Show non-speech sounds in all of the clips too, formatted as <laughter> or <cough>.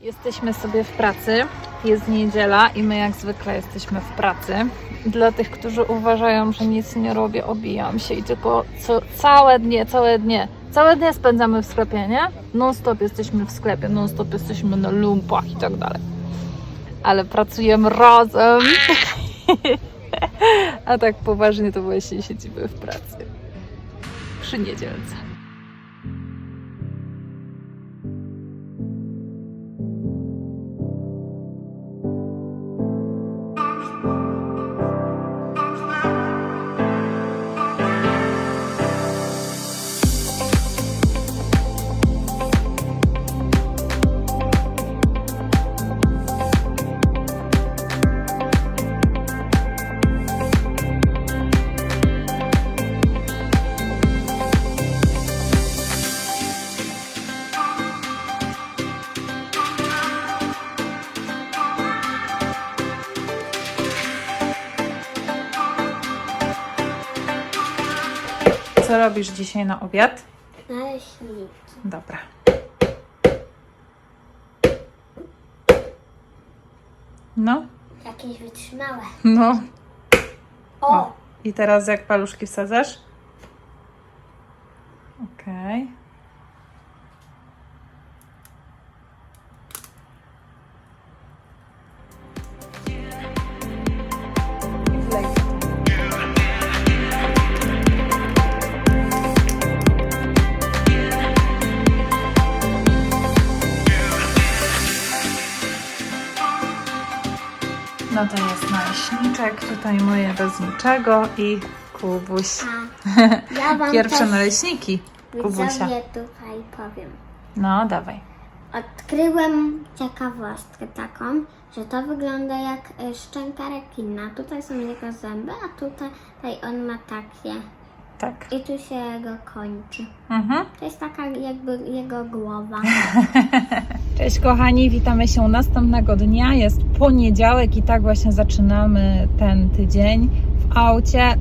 Jesteśmy sobie w pracy, jest niedziela i my jak zwykle jesteśmy w pracy. Dla tych, którzy uważają, że nic nie robię, obijam się i tylko co, całe dnie, całe dnie, całe dnie spędzamy w sklepie, nie? Non stop jesteśmy w sklepie, non stop jesteśmy na lumpach i tak dalej. Ale pracujemy razem. <laughs> A tak poważnie to właśnie siedzimy w pracy. Przy niedzielce. Co robisz dzisiaj na obiad? Naleśniki. Dobra. No, Jakieś wytrzymałe. no. O! I teraz jak paluszki wsadzasz? Okej. Wlej. No to jest naleśniczek, tutaj moje bez niczego i Kubuś. <laughs> Ja wam Pierwsze też naleśniki Kubusia. widzowie tutaj powiem. No, dawaj. Odkryłem ciekawostkę taką, że to wygląda jak y, szczęka rekina. Tutaj są jego zęby, a tutaj, tutaj on ma takie. Tak. I tu się go kończy. Mhm. To jest taka jakby jego głowa. <laughs> Cześć kochani, witamy się następnego dnia. Jest poniedziałek i tak właśnie zaczynamy ten tydzień w aucie. <clears throat>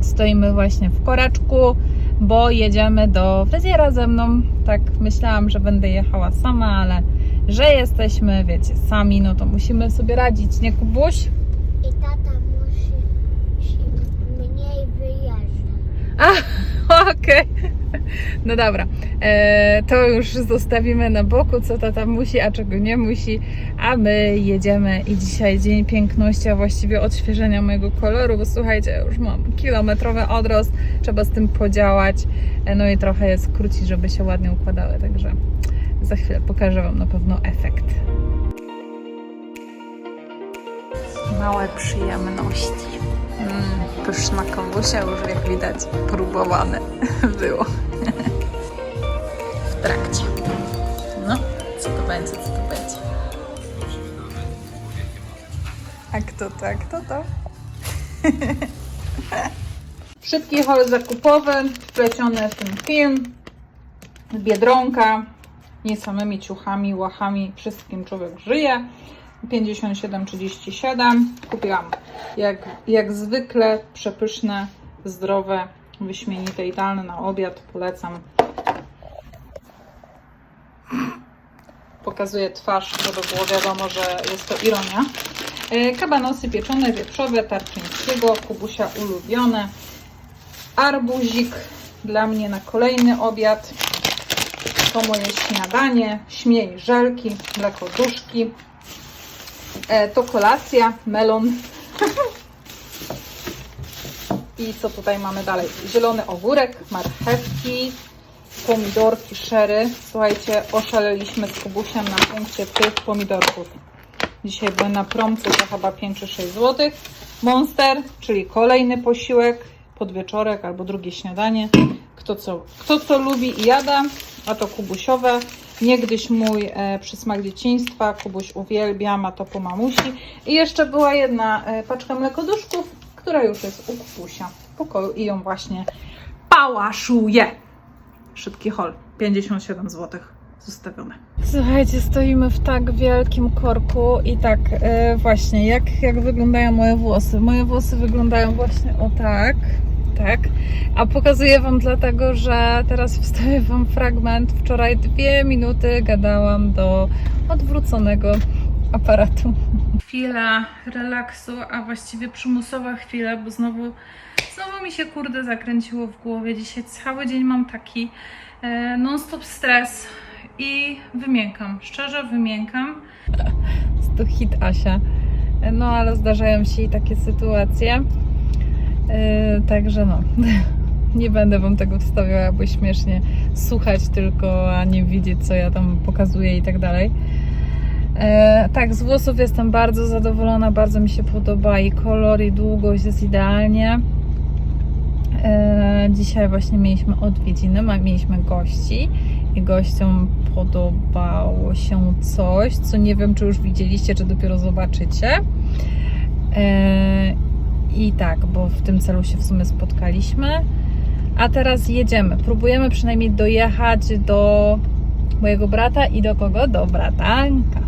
Stoimy właśnie w koreczku, bo jedziemy do fryzjera ze mną. Tak myślałam, że będę jechała sama, ale że jesteśmy, wiecie, sami, no to musimy sobie radzić, nie Kubuś? I tata A, <laughs> okej. No dobra, e, to już zostawimy na boku, co tata musi, a czego nie musi, a my jedziemy i dzisiaj dzień piękności, a właściwie odświeżenia mojego koloru, bo słuchajcie, już mam kilometrowy odrost, trzeba z tym podziałać, e, no i trochę je skrócić, żeby się ładnie układały, także za chwilę pokażę Wam na pewno efekt. Małe przyjemności. Mm, pyszna kawusia już jak widać próbowane <laughs> było w trakcie. No, co to będzie, co to będzie? A kto to, a kto to? <laughs> Szybki haul zakupowy, wpleciony w ten film. Biedronka, nie samymi ciuchami, łachami, wszystkim człowiek żyje. 57,37 kupiłam jak, jak zwykle przepyszne, zdrowe, wyśmienite, idealne na obiad. Polecam. Pokazuję twarz, żeby było wiadomo, że jest to ironia. E, Kabanosy pieczone, wieprzowe, tarczyńskiego, kubusia ulubione. Arbuzik dla mnie na kolejny obiad. To moje śniadanie. Śmiej żelki, mleko duszki. E, to kolacja, melon. I co tutaj mamy dalej? Zielony ogórek, marchewki, pomidorki, szery. Słuchajcie, oszaleliśmy z Kubusiem na punkcie tych pomidorków. Dzisiaj były na promce za chyba 5 czy 6 zł. Monster, czyli kolejny posiłek, podwieczorek albo drugie śniadanie. Kto co, kto co lubi i jada, a to kubusiowe. Niegdyś mój e, przysmak dzieciństwa, Kubuś uwielbia, ma to po mamusi. I jeszcze była jedna e, paczka mlekoduszków, która już jest u Kubusia w pokoju i ją właśnie pałaszuje. Szybki hol, 57 zł zostawione. Słuchajcie, stoimy w tak wielkim korku i tak e, właśnie, jak, jak wyglądają moje włosy? Moje włosy wyglądają właśnie o tak. tak. A pokazuję Wam dlatego, że teraz wstawię Wam fragment. Wczoraj dwie minuty gadałam do odwróconego aparatu. Chwila relaksu, a właściwie przymusowa chwila, bo znowu, znowu mi się kurde zakręciło w głowie. Dzisiaj cały dzień mam taki e, non-stop stres i wymiękam. Szczerze wymiękam. To hit Asia. No ale zdarzają się i takie sytuacje. Yy, także no, <laughs> nie będę Wam tego wstawiała, bo śmiesznie słuchać tylko, a nie widzieć, co ja tam pokazuję i tak dalej. Yy, tak, z włosów jestem bardzo zadowolona, bardzo mi się podoba i kolor, i długość jest idealnie. Yy, dzisiaj właśnie mieliśmy odwiedziny, mieliśmy gości i gościom podobało się coś, co nie wiem, czy już widzieliście, czy dopiero zobaczycie. Yy, i tak, bo w tym celu się w sumie spotkaliśmy. A teraz jedziemy. Próbujemy przynajmniej dojechać do mojego brata i do kogo? Do bratanka.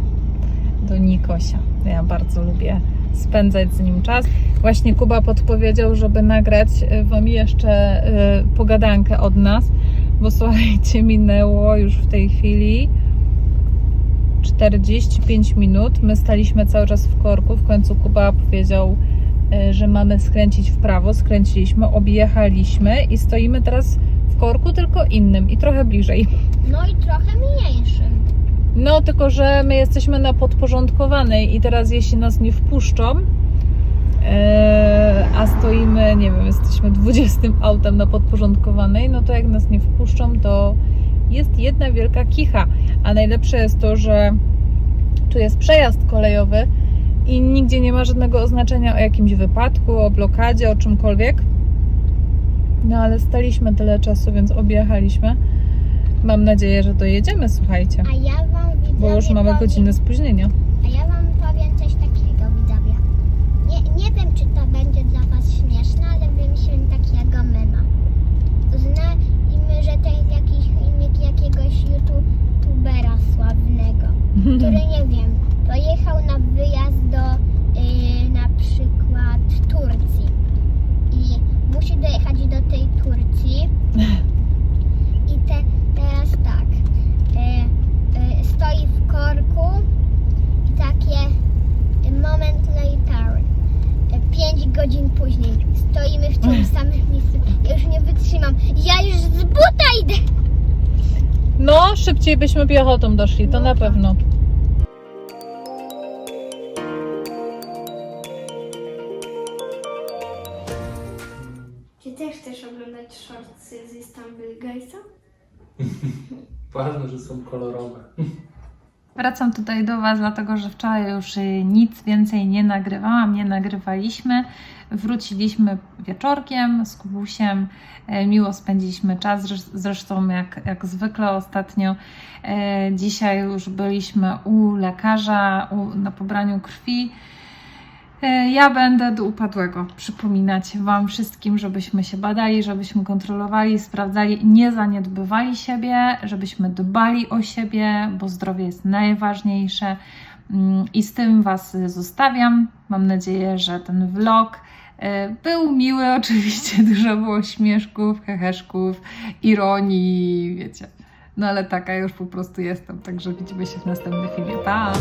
Do Nikosia. Ja bardzo lubię spędzać z nim czas. Właśnie Kuba podpowiedział, żeby nagrać y, Wam jeszcze y, pogadankę od nas, bo słuchajcie, minęło już w tej chwili 45 minut. My staliśmy cały czas w korku. W końcu Kuba powiedział, y, że mamy skręcić w prawo. Skręciliśmy, objechaliśmy i stoimy teraz w korku, tylko innym i trochę bliżej. No i trochę mniejszym. No, tylko że my jesteśmy na podporządkowanej i teraz jeśli nas nie wpuszczą, e, a stoimy, nie wiem, jesteśmy 20 autem na podporządkowanej, no to jak nas nie wpuszczą, to jest jedna wielka kicha. A najlepsze jest to, że tu jest przejazd kolejowy i nigdzie nie ma żadnego oznaczenia o jakimś wypadku, o blokadzie, o czymkolwiek. No ale staliśmy tyle czasu, więc objechaliśmy. Mam nadzieję, że dojedziemy, słuchajcie. A ja wam widzowie Bo już mamy powiem, godzinę spóźnienia. A ja wam powiem coś takiego widzowie. Nie, nie wiem czy to będzie dla was śmieszne, ale wymyśliłem takiego mema. Uznajmy, że to jest jakiś filmik jakiegoś youtubera sławnego, <laughs> który nie wiem, pojechał na wyjazd do y, na przykład Turcji i musi dojechać do tej Turcji i te, teraz tak y, y, stoi w korku i takie y, moment later y, 5 godzin później stoimy w tym samym miejscu ja już nie wytrzymam ja już z buta idę No, szybciej byśmy piechotą doszli, to No na tak. pewno. Czy też chcesz oglądać shortsy z Istanbul Guysa? <laughs> Ważne, że są kolorowe. <laughs> Wracam tutaj do Was, dlatego że wczoraj już y, nic więcej nie nagrywałam, nie nagrywaliśmy. Wróciliśmy wieczorkiem z Kubusiem, e, miło spędziliśmy czas, zresz- zresztą jak, jak zwykle ostatnio. E, Dzisiaj już byliśmy u lekarza u, na pobraniu krwi. E, Ja będę do upadłego przypominać Wam wszystkim, żebyśmy się badali, żebyśmy kontrolowali, sprawdzali, nie zaniedbywali siebie, żebyśmy dbali o siebie, bo zdrowie jest najważniejsze. Mm, I z tym Was zostawiam. Mam nadzieję, że ten vlog e, był miły. <laughs> Oczywiście dużo było śmieszków, heheszków, ironii, wiecie. No ale taka już po prostu jestem, także widzimy się w następnym filmie. Pa!